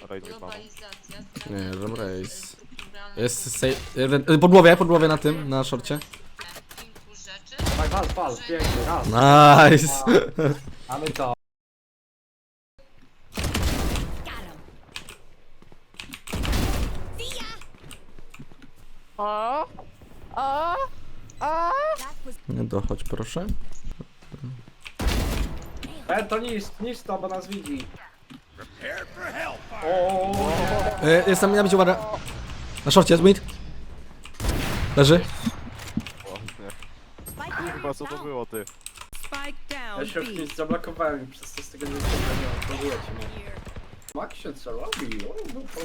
Raid nie padł. Globalizacja. Nie, zmiany Ram Race. strukturalne Jest sej... jeden... y, Po głowie, po głowie na tym, na szorcie. kilku rzeczy. Tak, wal, wal, pięknie, raz. Nice! Mamy to. Nie dochodź proszę. E, to niż, niż to, bo nas widzi. Y, Jestem, na bicie, uwaga. Na szorcie, jest mid. Leży. Kurwa, co to było, ty? Spike ja się B. już zablokowałem i przez to z tego nie zrobiłem. Próbujecie mnie. Mak się co robi? O, no, o.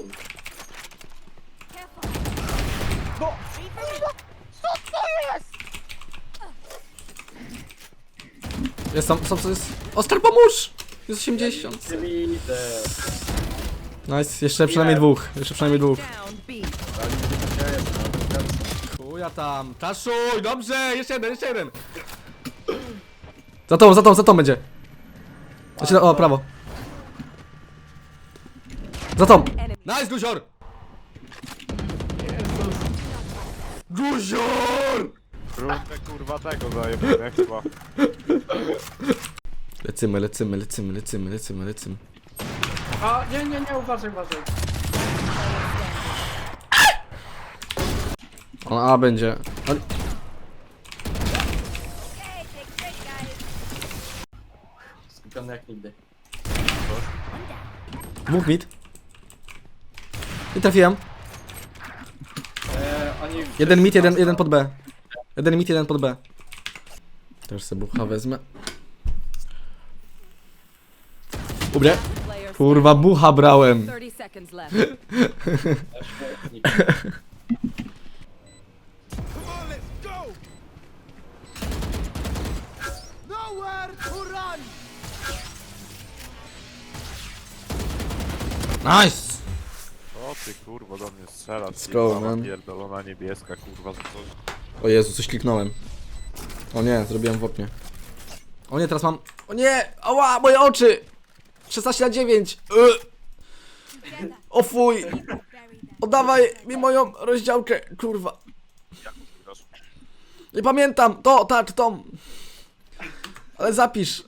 Jest tam, co, co jest? Oskar, pomóż! Jest 80. Nie widzę. Nice, jeszcze przynajmniej dwóch. Jeszcze przynajmniej dwóch. Chuja tam. Taszuj, dobrze! Jeszcze jeden, jeszcze jeden. Za tą, za tą, za tą będzie. Znaczy, o, prawo. Za tą. Nice, guzior! Guzior! Rundę kurwa tego zajebane chyba. Lecimy, lecimy, lecimy, lecimy, lecimy, lecimy. A, nie, nie, nie, uważaj, uważaj. On A będzie. On... Skupiony jak nigdy. Dwóch mid. I trafiłem. E, oni Jeden mid, jeden, jeden pod B. Jeden mid, jeden pod B. Też sobie bucha wezmę. Ubre. Kurwa, bucha brałem. 30 seconds left. Śmietnik. Nice! O ty kurwa do mnie strzela. Let's go, Mama man. Pierdolona niebieska kurwa za coś. O Jezu, coś kliknąłem. O nie, zrobiłem w oknie. O nie, teraz mam... O nie! Ała, moje oczy! 16 na 9! Y! O fuj! Oddawaj mi moją rozdziałkę, kurwa. Nie pamiętam, to, tak, tą. Ale zapisz.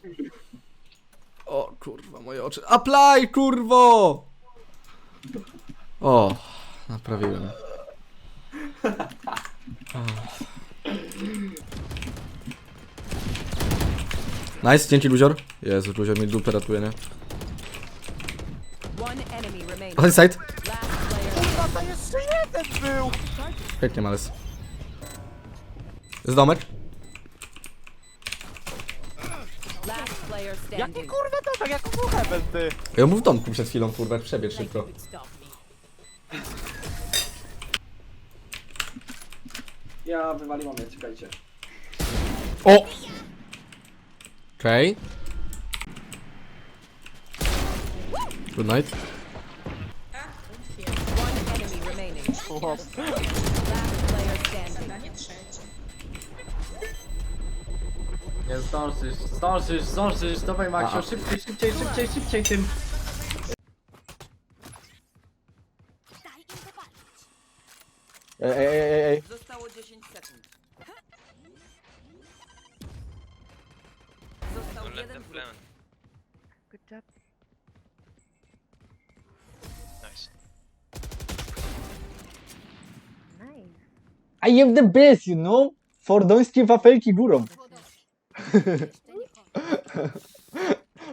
O kurwa, moje oczy. Apply, kurwo! O, naprawiłem. Nice, dzięki Luzior. Jezu, Luzior mi dupę ratuje, nie? One enemy remaining. Chodź side. Last player. Pięknie, Males. Z domek? Last player standing. Kurwa to tak jak heaven ty. Ja mu w domku przed chwilą, kurwa, jak przebiegł szybko. Stop me. Ja wywaliłam je, czekajcie. O! Okej. Good night. Remaining. Last player standing. Nie trzecie. Nie zdążysz, zdążysz, zdążysz, dawaj Maksio, A. szybciej, szybciej, szybciej, szybciej tym. Ej, ej, ej, ej. Zostało 10 sekund. Został jeden wróg. Good job. I am the best, you know? Fordońskie wafelki górą.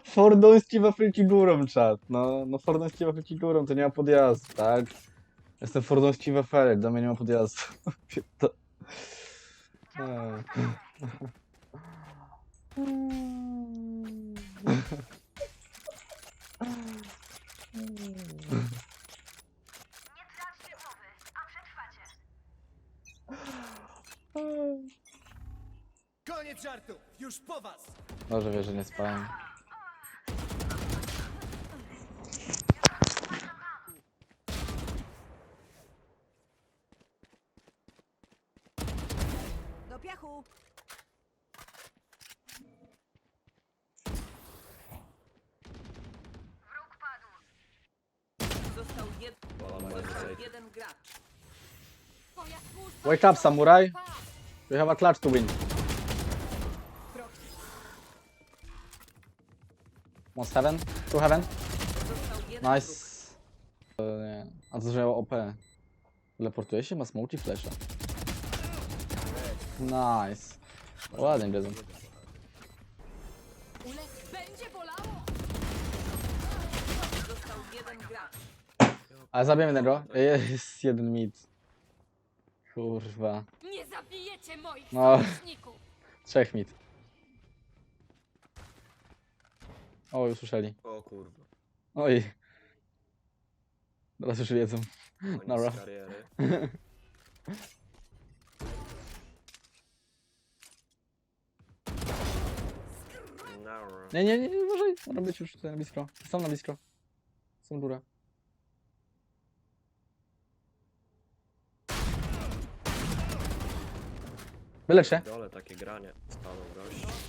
Fordońskie wafelki górą, czat. No, no fordońskie wafelki górą, to nie ma podjazdu, tak? Jestem fordoński wafelek, do mnie nie ma podjazdu. To... Koniec żartów! Już po was! Może wiesz, że nie spałem. Do piachu. Został jed... Został jeden gracz. Wake up, samurai. We have a clutch to win. One heaven, two heaven. Nice. E, nie. A to że OP. Teleportuje się, ma smoke i flasha. Nice. Ładnie. Został jeden gracz. Ale zabijemy jednego. Jest jeden mid. Kurwa. Nie zabijecie moich No. sojuszników! Trzech mid. O, już słyszeli. O kurwa. Oj. Teraz już wiedzą. Koniec Dobra. kariery. Nara. Nie, nie, nie, nie, uważaj. Być już tutaj na blisko. Są na blisko. Są góra. Wylecz się. Dole takie granie. Staną gość.